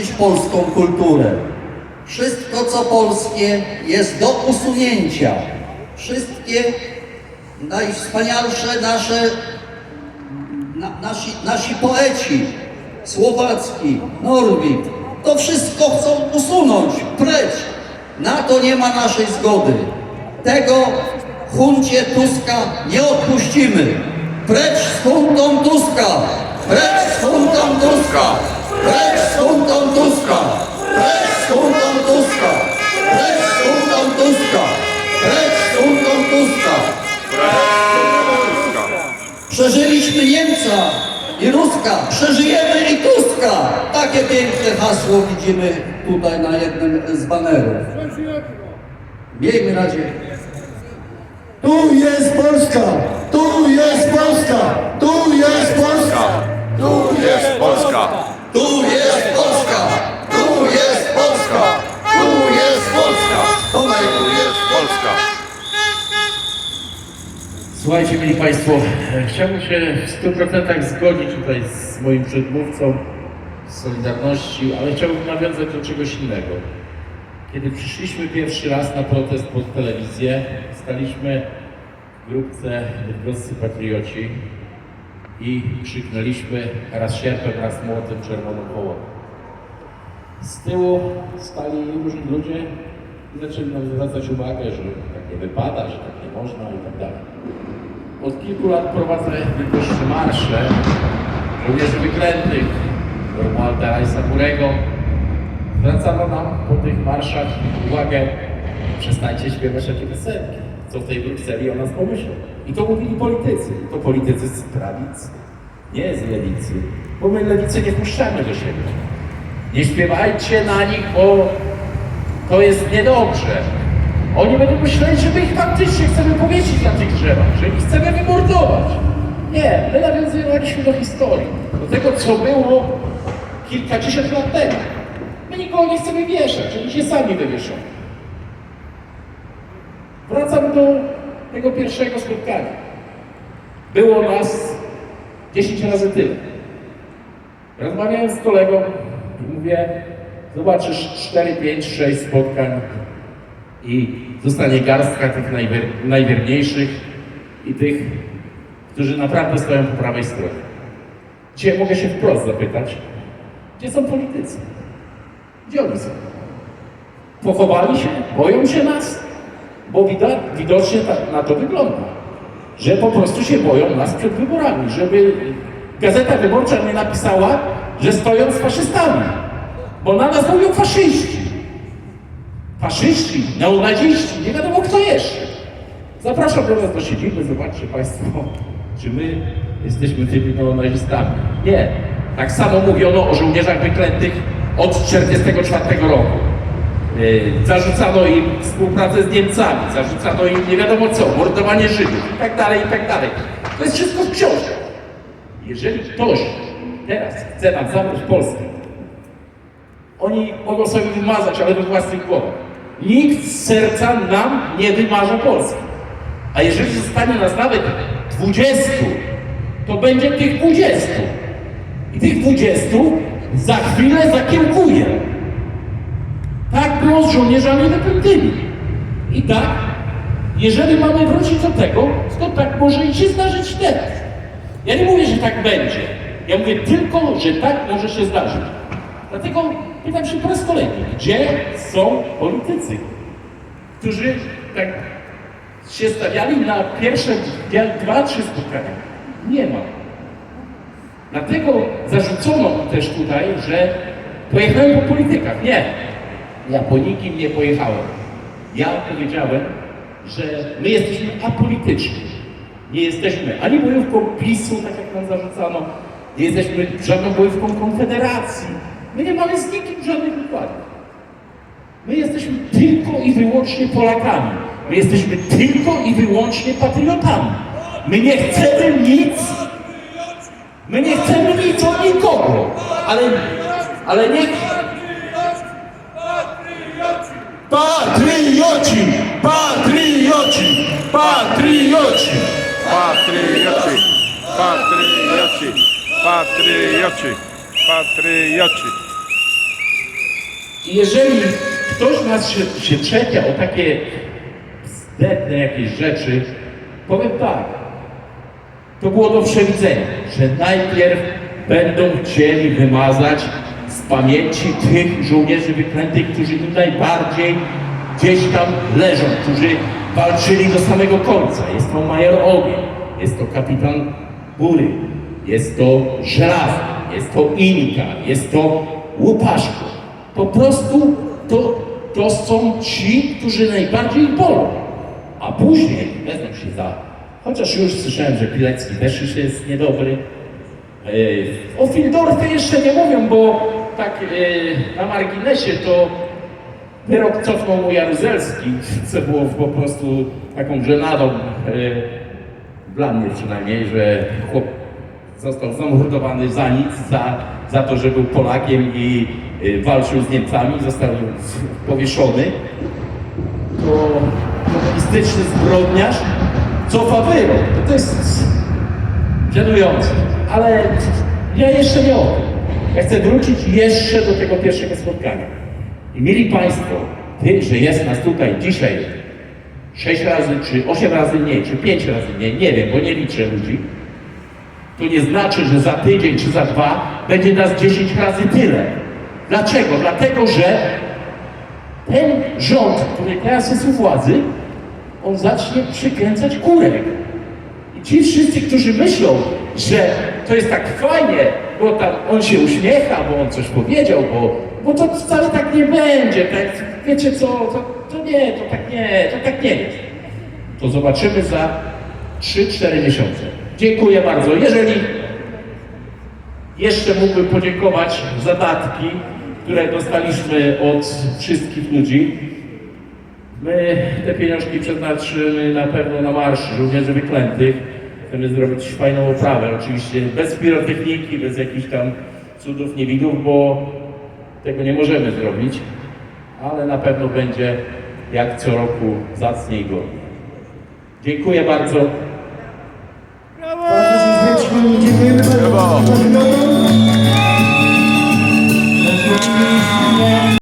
niszczyć polską kulturę. Wszystko, co polskie, jest do usunięcia. Wszystkie najwspanialsze nasze na, nasi, nasi poeci, Słowacki, Norwid, to wszystko chcą usunąć, precz. Na to nie ma naszej zgody. Tego huncie Tuska nie odpuścimy. Precz z huntą Tuska! Precz z huntą Tuska! Niemca i Ruska, przeżyjemy i Tuska. Takie piękne hasło widzimy tutaj na jednym z banerów. Miejmy nadzieję. Tu jest Polska! Tu jest Polska! Tu jest Polska! Tu jest Polska! Tu jest Polska! Słuchajcie, mieli Państwo, e, chciałbym się w 100% zgodzić tutaj z moim przedmówcą z Solidarności, ale chciałbym nawiązać do czegoś innego. Kiedy przyszliśmy pierwszy raz na protest pod telewizję, staliśmy w grupce Bydgoscy Patrioci i krzyknęliśmy raz sierpem, raz młotem czerwoną koło. Z tyłu stali różni ludzie i zaczęli nam zwracać uwagę, że tak nie wypada, że tak nie można i tak dalej. Od kilku lat prowadzę wyższe marsze żołnierzy wyklętych, Romualda Rajsa Murego. Zwracano nam po tych marszach uwagę, przestańcie śpiewać takie piosenki, co w tej Brukseli o nas pomyślą. I to mówili politycy, to politycy z prawicy, nie z lewicy, bo my lewicy nie puszczamy do siebie. Nie śpiewajcie na nich, bo to jest niedobrze. Oni będą myśleli, że my ich faktycznie chcemy powiesić na tych drzewach, że ich chcemy wymordować. Nie, my nawiązywaliśmy do historii, do tego, co było kilkadziesiąt lat temu. My nikogo nie chcemy wieszać, oni się sami wywieszą. Wracam do tego pierwszego spotkania. Było nas 10 razy tyle. Rozmawiałem z kolegą i mówię, zobaczysz 4, 5, 6 spotkań i zostanie garstka tych najwier najwierniejszych i tych, którzy naprawdę stoją po prawej stronie. Dzisiaj mogę się wprost zapytać, gdzie są politycy? Gdzie oni są? Pochowali się? Boją się nas? Bo widać, widocznie ta, na to wygląda, że po prostu się boją nas przed wyborami, żeby Gazeta Wyborcza nie napisała, że stoją z faszystami, bo na nas mówią faszyści. Faszyści, neonaziści, nie wiadomo kto jeszcze. Zapraszam do nas do siedziby, zobaczcie Państwo, czy my jesteśmy tymi neonazistami. Nie. Tak samo mówiono o żołnierzach wyklętych od 1944 roku. Yy, Zarzucano im współpracę z Niemcami, zarzucano im nie wiadomo co, mordowanie Żydów i tak dalej, i tak dalej. To jest wszystko w książkach. Jeżeli ktoś teraz chce nam zabrać Polskę, oni mogą sobie wymazać, ale we własnych głowach. Nikt z serca nam nie wymarza Polski. A jeżeli zostanie nas nawet 20, to będzie tych 20. I tych 20 za chwilę zakiełkuje. Tak było z żołnierzami wyklętymi. I tak, jeżeli mamy wrócić do tego, to tak może i się zdarzyć teraz. Ja nie mówię, że tak będzie. Ja mówię tylko, że tak może się zdarzyć. Dlatego pytam się po raz kolejny, gdzie są politycy, którzy tak się stawiali na pierwsze dwa- trzy spotkania? Nie ma. Dlatego zarzucono też tutaj, że pojechałem po politykach. Nie. Ja po nikim nie pojechałem. Ja powiedziałem, że my jesteśmy apolityczni. Nie jesteśmy ani bojówką PiSu, tak jak nam zarzucano, nie jesteśmy żadną bojówką Konfederacji. My nie mamy z nikim żadnych układów. My jesteśmy tylko i wyłącznie Polakami. My jesteśmy tylko i wyłącznie patriotami. My nie chcemy nic. My nie chcemy nic od nikogo. Ale, ale niech Patrioci! Patrioci! Patrioci! Patrioci! Patrioci! Patrioci! Patrioci! I jeżeli ktoś nas się, się o takie wstępne jakieś rzeczy, powiem tak, to było do przewidzenia, że najpierw będą chcieli wymazać z pamięci tych żołnierzy wyklętych, którzy im najbardziej gdzieś tam leżą, którzy walczyli do samego końca. Jest to major Ogień, jest to kapitan Bury, jest to Żelazny, jest to Inka, jest to Łupaszko. Po prostu to, to są ci, którzy najbardziej bolą. A później wezmą się za, chociaż już słyszałem, że Pilecki też już jest niedobry. E, O Fildorfie jeszcze nie mówią, bo tak e, na marginesie to wyrok cofnął mu Jaruzelski, co było po prostu taką żenadą e, dla mnie przynajmniej, że chłop został zamordowany za nic, za, za to, że był Polakiem i e, walczył z Niemcami, został powieszony to komunistyczny zbrodniarz cofa wyrok. To, jest żenujące. Ale ja jeszcze nie o tym. Ja chcę wrócić jeszcze do tego pierwszego spotkania. I mieli Państwo, ty, że jest nas tutaj dzisiaj sześć razy, czy osiem razy mniej, czy pięć razy mniej, nie wiem, bo nie liczę ludzi, to nie znaczy, że za tydzień czy za dwa będzie nas 10 razy tyle. Dlaczego? Dlatego, że ten rząd, który teraz jest u władzy, on zacznie przykręcać kurek. I ci wszyscy, którzy myślą, że to jest tak fajnie, bo tam on się uśmiecha, bo on coś powiedział, bo, bo to wcale tak nie będzie. Tak, wiecie co, to, to nie, to tak nie, to tak nie jest. To zobaczymy za 3-4 miesiące. Dziękuję bardzo. Jeżeli jeszcze mógłbym podziękować za datki, które dostaliśmy od wszystkich ludzi. My te pieniążki przeznaczymy na pewno na marsz żołnierzy wyklętych. Chcemy zrobić fajną oprawę, oczywiście bez pirotechniki, bez jakichś tam cudów, niewidów, bo tego nie możemy zrobić, ale na pewno będzie jak co roku zacnie i godnie. Dziękuję bardzo. Bardzo